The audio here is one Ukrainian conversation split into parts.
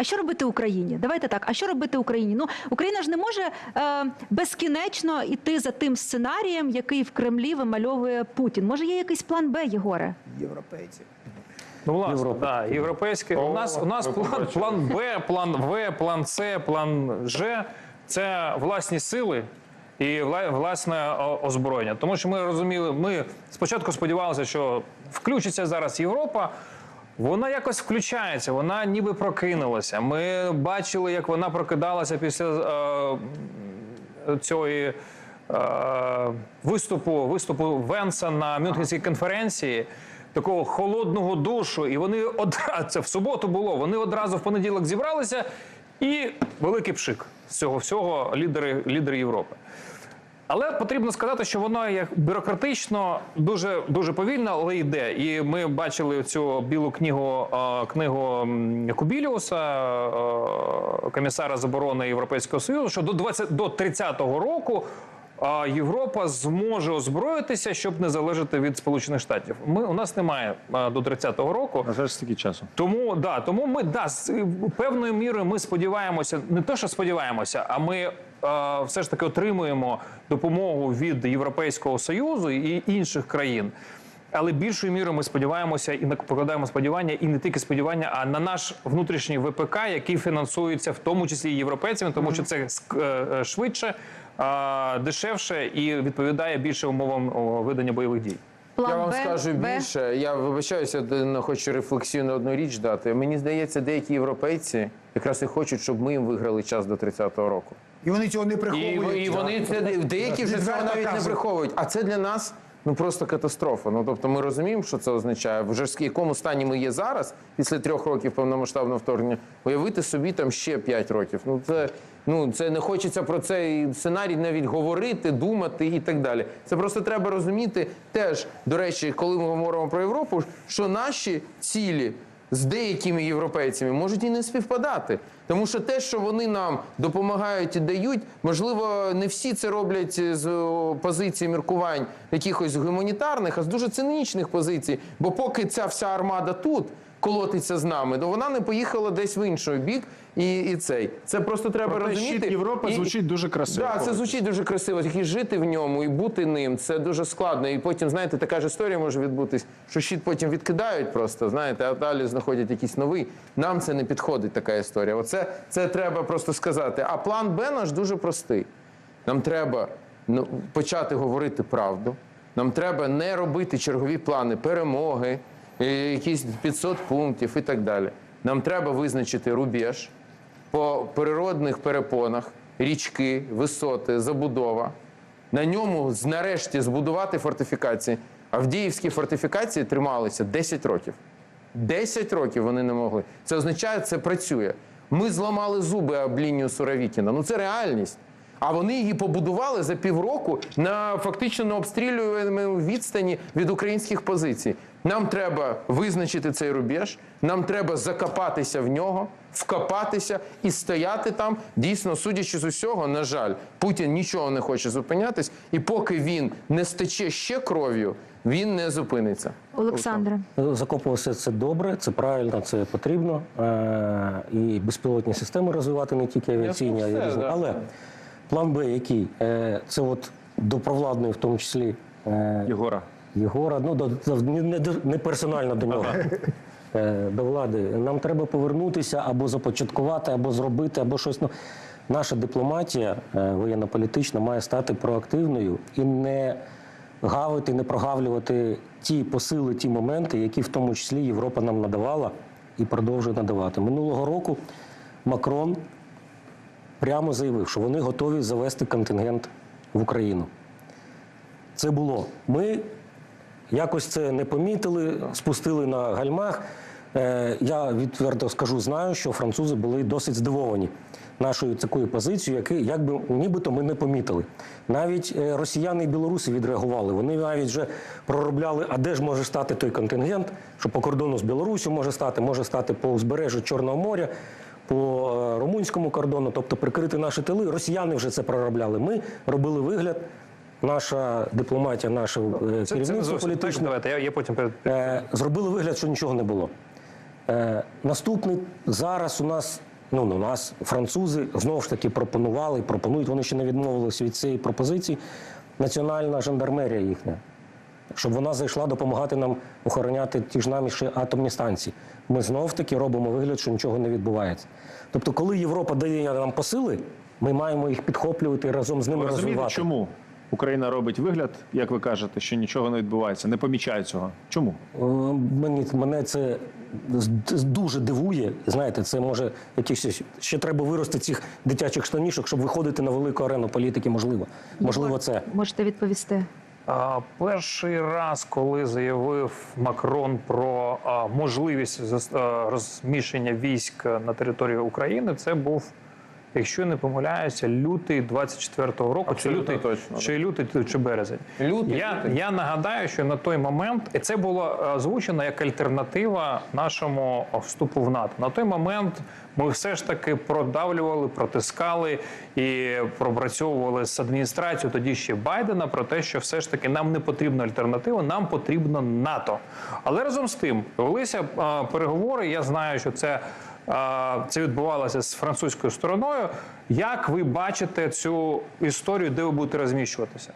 А що робити Україні? Давайте так. А що робити Україні? Ну Україна ж не може е, безкінечно йти за тим сценарієм, який в Кремлі вимальовує Путін. Може, є якийсь план Б, Єгоре? Європейці. Ну, власне, Європа. да, європейський. У нас у нас план, план Б, план В, план С, план Ж це власні сили і власне озброєння. Тому що ми розуміли, ми спочатку сподівалися, що включиться зараз Європа. Вона якось включається, вона ніби прокинулася. Ми бачили, як вона прокидалася після е, цієї е, виступу, виступу Венса на Мюнхенській конференції. Такого холодного душу, і вони одразу це в суботу було. Вони одразу в понеділок зібралися, і великий пшик з цього всього лідери, лідери Європи. Але потрібно сказати, що воно як бюрократично дуже дуже повільно, але йде. І ми бачили цю білу книгу е, книгу Кубіліуса, е, комісара з оборони Європейського Союзу, що до 20, до 30-го року. е, Європа зможе озброїтися, щоб не залежати від Сполучених Штатів. Ми у нас немає до 30-го року. На жаль, стільки часу. Тому да, тому ми да з певною мірою ми сподіваємося, не те, що сподіваємося, а ми все ж таки отримуємо допомогу від Європейського союзу і інших країн. Але більшою мірою ми сподіваємося і покладаємо сподівання, і не тільки сподівання, а на наш внутрішній ВПК, який фінансується в тому числі і європейцями, тому що це е, швидше, дешевше і відповідає більше умовам о, ведення бойових дій. План Я вам Б, скажу Б? більше. Я вибачаюся, не хочу рефлексію на одну річ дати. Мені здається, деякі європейці якраз і хочуть, щоб ми їм виграли час до 30-го року. І вони цього не приховують. і вони це деякі вже цього навіть не приховують. А це для нас ну просто катастрофа. Ну тобто, ми розуміємо, що це означає. В якому стані ми є зараз, після трьох років повномасштабного вторгнення, уявити собі там ще п'ять років. Ну це ну це не хочеться про цей сценарій навіть говорити, думати і так далі. Це просто треба розуміти теж. До речі, коли ми говоримо про Європу, що наші цілі з деякими європейцями можуть і не співпадати. Тому що те, що вони нам допомагають і дають, можливо, не всі це роблять з позиції міркувань якихось гуманітарних, а з дуже цинічних позицій. Бо поки ця вся армада тут колотиться з нами, то вона не поїхала десь в інший бік. І, і цей це просто треба Проте розуміти. щит Європи І- звучить дуже красиво. Да, це звучить дуже красиво. Тільки жити в ньому і бути ним це дуже складно. І потім, знаєте, така ж історія може відбутись, що щит потім відкидають просто, знаєте, а далі знаходять якийсь новий. Нам це не підходить, така історія. Оце це треба просто сказати. А план Б наш дуже простий. Нам треба ну, почати говорити правду. Нам треба не робити чергові плани перемоги, якісь 500 пунктів і так далі. Нам треба визначити рубеж по природних перепонах, річки, висоти, забудова. На ньому нарешті збудувати фортифікації. Авдіївські фортифікації трималися 10 років. 10 років вони не могли. Це означає, це працює. Ми зламали зуби об лінію Суровікіна. Ну це реальність. А вони її побудували за півроку на фактично на обстрілюваному відстані від українських позицій. Нам треба визначити цей рубеж, нам треба закопатися в нього, вкопатися і стояти там. Дійсно, судячи з усього, на жаль, Путін нічого не хоче зупинятись, і поки він не стече ще кров'ю, він не зупиниться. Олександре. Закопуватися це добре, це правильно, це потрібно. Е, І безпілотні системи розвивати не тільки авіаційні, а й все, різні. да. Але план Б який? Е, Це от до провладної, в тому числі е, Єгора. Єгора, ну до, до- не, не, персонально до нього. е, До влади. Нам треба повернутися або започаткувати, або зробити, або щось. Ну, наша дипломатія воєнно-політична має стати проактивною і не гавити, не прогавлювати ті посили, ті моменти, які в тому числі Європа нам надавала і продовжує надавати. Минулого року Макрон прямо заявив, що вони готові завести контингент в Україну. Це було. Ми якось це не помітили, спустили на гальмах. Е, я відверто скажу, знаю, що французи були досить здивовані нашою такою позицією, яку якби нібито ми не помітили. Навіть е, росіяни і білоруси відреагували. Вони навіть вже проробляли, а де ж може стати той контингент, що по кордону з Білорусю може стати, може стати по узбережжю Чорного моря. По е, румунському кордону, тобто прикрити наші тили, росіяни вже це проробляли. Ми робили вигляд, наша дипломатія, наше е, Це, це керівництво політичне Давайте я, я потім е, зробили вигляд, що нічого не було. Е, наступний зараз у нас Ну, у нас французи знову ж таки пропонували, пропонують, вони ще не відмовилися від цієї пропозиції. Національна жандармерія їхня, щоб вона зайшла допомагати нам охороняти ті ж намі ще атомні станції. Ми знов таки робимо вигляд, що нічого не відбувається. Тобто, коли Європа дає нам посили, ми маємо їх підхоплювати разом з ними Ви розумієте, розвивати. чому Україна робить вигляд, як ви кажете, що нічого не відбувається, не помічає цього? Чому? Е, Мені мене це дуже дивує. Знаєте, це може якісь ще треба вирости цих дитячих штанішок, щоб виходити на велику арену політики. Можливо, можливо, це Можете відповісти. Перший раз, коли заявив Макрон про можливість розміщення військ на території України, це був, якщо не помиляюся, лютий 24-го року, чи лютий, точно, чи лютий, чи березень. Лютий, я, лютий. я нагадаю, що на той момент і це було е, озвучено як альтернатива нашому вступу в НАТО. На той момент ми все ж таки продавлювали, протискали і пропрацьовували з адміністрацією тоді ще Байдена про те, що все ж таки нам не потрібна альтернатива, нам потрібно НАТО. Але разом з тим велися е, переговори. Я знаю, що це. Це відбувалося з французькою стороною. Як ви бачите цю історію, де ви будете розміщуватися?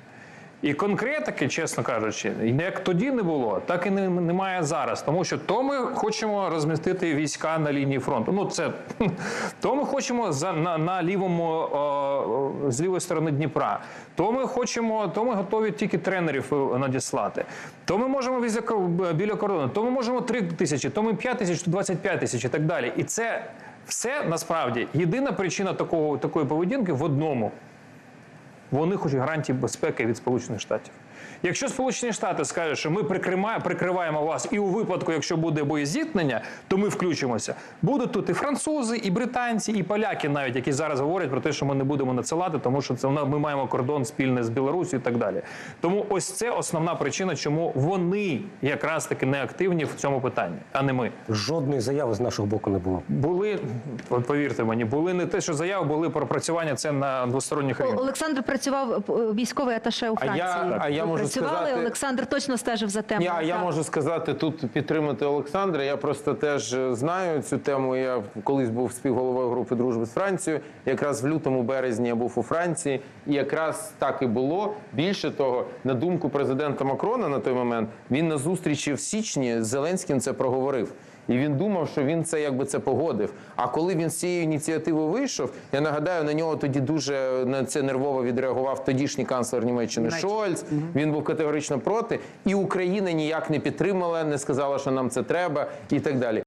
І конкретики, чесно кажучи, як тоді не було, так і немає зараз. Тому що то ми хочемо розмістити війська на лінії фронту. Ну це то ми хочемо за на, на лівому о, з лівої сторони Дніпра. То ми хочемо, то ми готові тільки тренерів е, надіслати. То ми можемо біля кордону, то ми можемо 3 тисячі, то ми 5 тисяч, то 25 тисяч і так далі. І це все насправді єдина причина такого такої поведінки в одному вони хочуть гарантії безпеки від Сполучених Штатів. Якщо Сполучені Штати скажуть, що ми прикриваємо, прикриваємо вас, і у випадку, якщо буде боєзіткнення, то ми включимося. Будуть тут і французи, і британці, і поляки, навіть які зараз говорять про те, що ми не будемо надсилати, тому що це ми маємо кордон спільний з Білорусі і так далі. Тому ось це основна причина, чому вони якраз таки не активні в цьому питанні, а не ми. жодної заяви з нашого боку не було. Були, от повірте мені, були не те, що заяви, були пропрацювання це на двосторонніх рівнях. Олександр працював е, військовий аташе у А я- Франції. а я можу працювали. сказати- Олександр точно стежив за темою. Я, я можу сказати тут підтримати Олександра. Я просто теж е, знаю цю тему. Я колись був співголовою групи дружби з Францією. Якраз в лютому березні я був у Франції, і якраз так і було. Більше того, на думку президента Макрона на той момент він на зустрічі в січні з Зеленським це проговорив. І він думав, що він це якби це погодив. А коли він з цією ініціативою вийшов, я нагадаю, на нього тоді дуже на це нервово відреагував тодішній канцлер Німеччини Шольц. Він був категорично проти, і Україна ніяк не підтримала, не сказала, що нам це треба, і так далі.